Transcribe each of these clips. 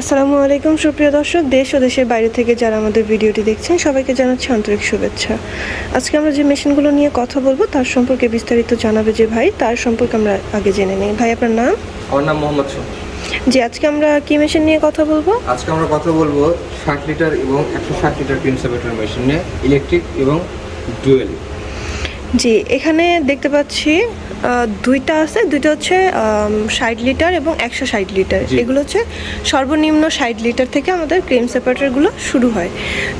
আসসালামু আলাইকুম সুপ্রিয় দর্শক। দেশ ও দেশের বাইরে থেকে যারা আমাদের ভিডিওটি দেখছেন সবাইকে জানাচ্ছি আন্তরিক শুভেচ্ছা। আজকে আমরা যে মেশিনগুলো নিয়ে কথা বলব তার সম্পর্কে বিস্তারিত জানাবে যে ভাই তার সম্পর্কে আমরা আগে জেনে নিই। ভাই আপনার নাম? আমার নাম মোহাম্মদ জি আজকে আমরা কি মেশিন নিয়ে কথা বলব? আজকে আমরা কথা বলব ষাট লিটার এবং একশো ষাট লিটার প্রিন্সেপেটার মেশিন নিয়ে ইলেকট্রিক এবং ডুয়েল জি এখানে দেখতে পাচ্ছি দুইটা আছে দুইটা হচ্ছে ষাট লিটার এবং একশো ষাট লিটার। এগুলো হচ্ছে সর্বনিম্ন ষাট লিটার থেকে আমাদের ক্রিম সেপারেটারগুলো শুরু হয়।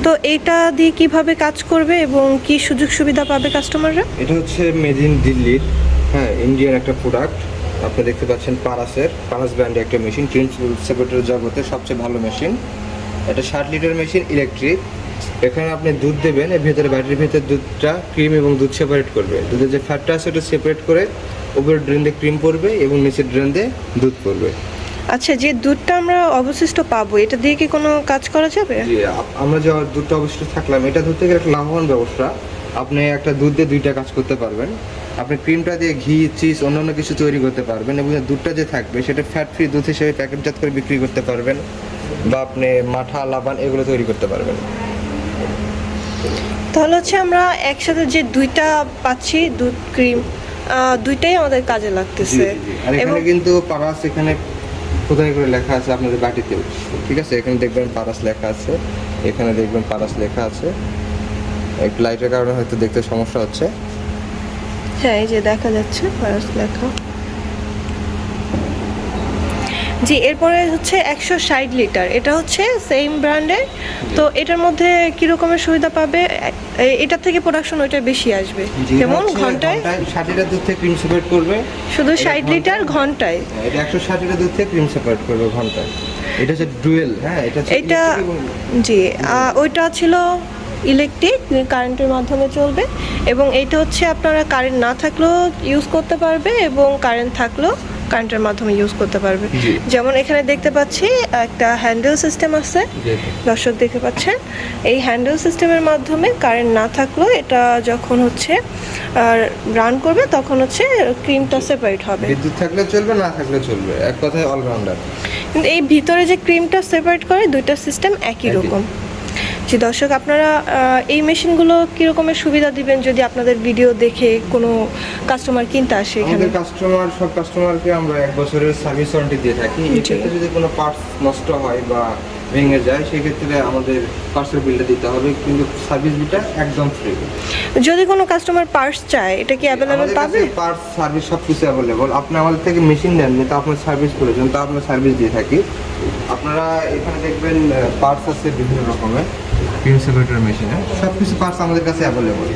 তো এইটা দিয়ে কীভাবে কাজ করবে এবং কি সুযোগ সুবিধা পাবে কাস্টমাররা এটা হচ্ছে মেড ইন দিল্লির হ্যাঁ ইন্ডিয়ান একটা প্রোডাক্ট আপনি দেখতে পাচ্ছেন পারাসের পারাস ব্র্যান্ডের একটা মেশিন ক্রিম সেপারেটার জগতে সবচেয়ে ভালো মেশিন এটা ষাট লিটার মেশিন ইলেকট্রিক এখানে আপনি দুধ দেবেন এর ভেতরে ব্যাটারির ভেতরে দুধটা ক্রিম এবং দুধ সেপারেট করবে। দুধের যে ফ্যাটটা আছে ওটা সেপারেট করে উপরের ড্রেন দিয়ে ক্রিম পড়বে এবং নিচের ড্রেন দিয়ে দুধ পড়বে আচ্ছা যে দুধটা আমরা অবশিষ্ট পাবো এটা দিয়ে কি কোনো কাজ করা যাবে? জি আমরা যে দুধটা অবশিষ্ট থাকলাম এটা দুধ থেকে একটা লাভবান ব্যবস্থা। আপনি একটা দুধ দিয়ে দুইটা কাজ করতে পারবেন। আপনি ক্রিমটা দিয়ে ঘি চিজ অন্যান্য কিছু তৈরি করতে পারবেন এবং দুধটা যে থাকবে সেটা ফ্যাট ফ্রি দুধ হিসেবে প্যাকেটজাত করে বিক্রি করতে পারবেন বা আপনি মাঠা লাবান এগুলো তৈরি করতে পারবেন। তাহলে হচ্ছে আমরা একসাথে যে দুইটা পাচ্ছি দুধ ক্রিম দুইটাই আমাদের কাজে লাগতেছে। আর এখানে কিন্তু পারাস এখানে কোথায় করে লেখা আছে? আপনাদের বাটিতেও। ঠিক আছে? এখানে দেখবেন পারাস লেখা আছে। এখানে দেখবেন পারাস লেখা আছে। একটু লাইটের কারণে হয়তো দেখতে সমস্যা হচ্ছে। হ্যাঁ এই যে দেখা যাচ্ছে ভারত লেখা। জি এরপরে হচ্ছে একশো ষাট লিটার। এটা হচ্ছে সেম ব্র্যান্ডের তো এটার মধ্যে কি রকমের সুবিধা পাবে? এ- এটার থেকে প্রোডাকশন ওইটা বেশি আসবে। যেমন ঘন্টায়? ষাট লিটার দুধ থেকে ক্রিম সেপারেট করবে। শুধু ষাট লিটার ঘন্টায়? হ্যাঁ, এটা একশো ষাট লিটার দুধ থেকে ক্রিম সেপারেট করবে ঘন্টায়। এটা হচ্ছে ডুয়েল। হ্যাঁ এটা এটা জি ওইটা ছিল ইলেকট্রিক কারেন্টের মাধ্যমে চলবে। এবং এইটা হচ্ছে আপনারা কারেন্ট না থাকলেও ইউজ করতে পারবে এবং কারেন্ট থাকলেও কারেন্টের মাধ্যমে ইউজ করতে পারবে। যেমন এখানে দেখতে পাচ্ছি একটা হ্যান্ডেল সিস্টেম আছে। দর্শক দেখতে পাচ্ছেন এই হ্যান্ডেল সিস্টেমের মাধ্যমে কারেন্ট না থাকলেও এটা যখন হচ্ছে আর রান করবে তখন হচ্ছে ক্রিমটা সেপারেট হবে। বিদ্যুৎ থাকলে চলবে না থাকলে চলবে? এক কথায় অলরাউন্ডার কিন্তু এই ভিতরে যে ক্রিমটা সেপারেট করে দুইটা সিস্টেম একই একই। রকম। জি দর্শক আপনারা এই মেশিনগুলো কি রকমের সুবিধা দিবেন যদি আপনাদের ভিডিও দেখে কোনো কাস্টমার কিনতে আসে এখানে? আমাদের কাস্টমার সব কাস্টমারকে আমরা এক বছরের সার্ভিস ওয়ারেন্টি দিয়ে থাকি। এক্ষেত্রে যদি কোনো পার্টস নষ্ট হয় বা ভেঙে যায় সেক্ষেত্রে আমাদের পার্সেল বিলটা দিতে হবে কিন্তু সার্ভিস বিলটা একদম ফ্রি যদি কোনো কাস্টমার পার্স চায় এটা কি অ্যাভেলেবেল পাবে? পার্টস সার্ভিস সব কিছু অ্যাভেলেবল আপনি আমাদের থেকে মেশিন নেন তো আপনার সার্ভিস প্রয়োজন তা আপনার সার্ভিস দিয়ে থাকি। আপনারা এখানে দেখবেন পার্টস আছে বিভিন্ন রকমের। প্রিন্সিপেটার মেশিনে সব কিছু পার্টস আমাদের কাছে অ্যাভেলেবল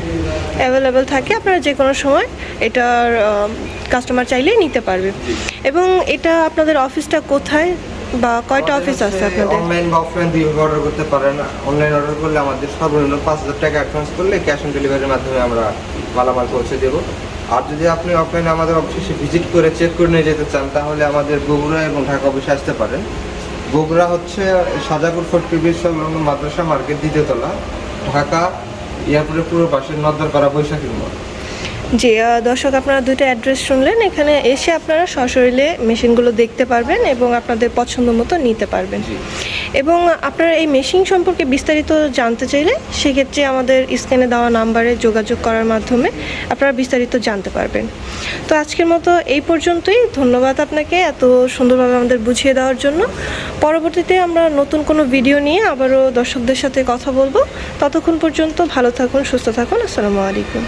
অ্যাভেলেবেল থাকে আপনারা যে কোনো সময় এটার কাস্টমার চাইলেই নিতে পারবে। এবং এটা আপনাদের অফিসটা কোথায় বা কয়টা অফিস আছে আপনাদের? অনলাইন বা অফলাইন দুইভাবে অর্ডার করতে পারেন। অনলাইন অর্ডার করলে আমাদের সর্বনিম্ন পাঁচ হাজার টাকা অ্যাডভান্স করলে ক্যাশ অন ডেলিভারির মাধ্যমে আমরা মালামাল পৌঁছে দেবো। আর যদি আপনি অফলাইনে আমাদের অফিসে ভিজিট করে চেক করে নিয়ে যেতে চান তাহলে আমাদের বগুড়া এবং ঢাকা অফিসে আসতে পারেন। বগুড়া হচ্ছে সাজাপুর ফোর্ট প্রিভিয়াস সংলগ্ন মাদ্রাসা মার্কেট দ্বিতীয়তলা ঢাকা এয়ারপোর্টের পুরো পাশে নদ্দরপাড়া বৈশাখী মোড়। জি আহ, দর্শক আপনারা দুটো অ্যাড্রেস শুনলেন। এখানে এসে আপনারা সশরীরে মেশিনগুলো দেখতে পারবেন এবং আপনাদের পছন্দ মতো নিতে পারবেন। এবং আপনারা এই মেশিন সম্পর্কে বিস্তারিত জানতে চাইলে সেক্ষেত্রে আমাদের স্ক্যানে দেওয়া নাম্বারে যোগাযোগ করার মাধ্যমে আপনারা বিস্তারিত জানতে পারবেন। তো আজকের মতো এই পর্যন্তই। ধন্যবাদ আপনাকে এত সুন্দরভাবে আমাদের বুঝিয়ে দেওয়ার জন্য। পরবর্তীতে আমরা নতুন কোনো ভিডিও নিয়ে আবারও দর্শকদের সাথে কথা বলব। ততক্ষণ পর্যন্ত ভালো থাকুন সুস্থ থাকুন। আসসালামু আলাইকুম।